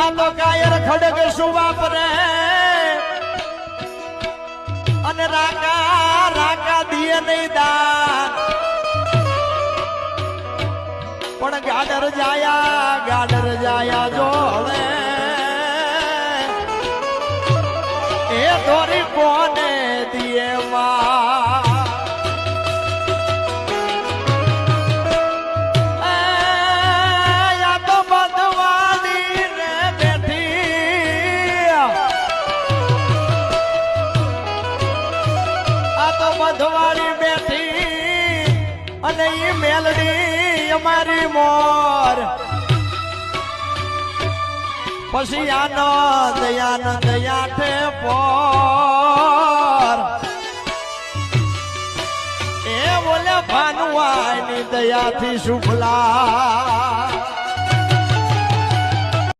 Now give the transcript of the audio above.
આ તો કાયર ખડગ શું વાપરે? અને રાકા રાકા દિયે નહીં દાન. પણ ગાડર જાયા ગાડર જાયા જો હવે એ દોરી કોને તો બધવાળી બેઠી. અને ઈ મેલડી અમારી મોર. પછી આનંદ આનંદ યાઠે પોર. એ બોલે ભાનુઆની દયાથી શુભલા.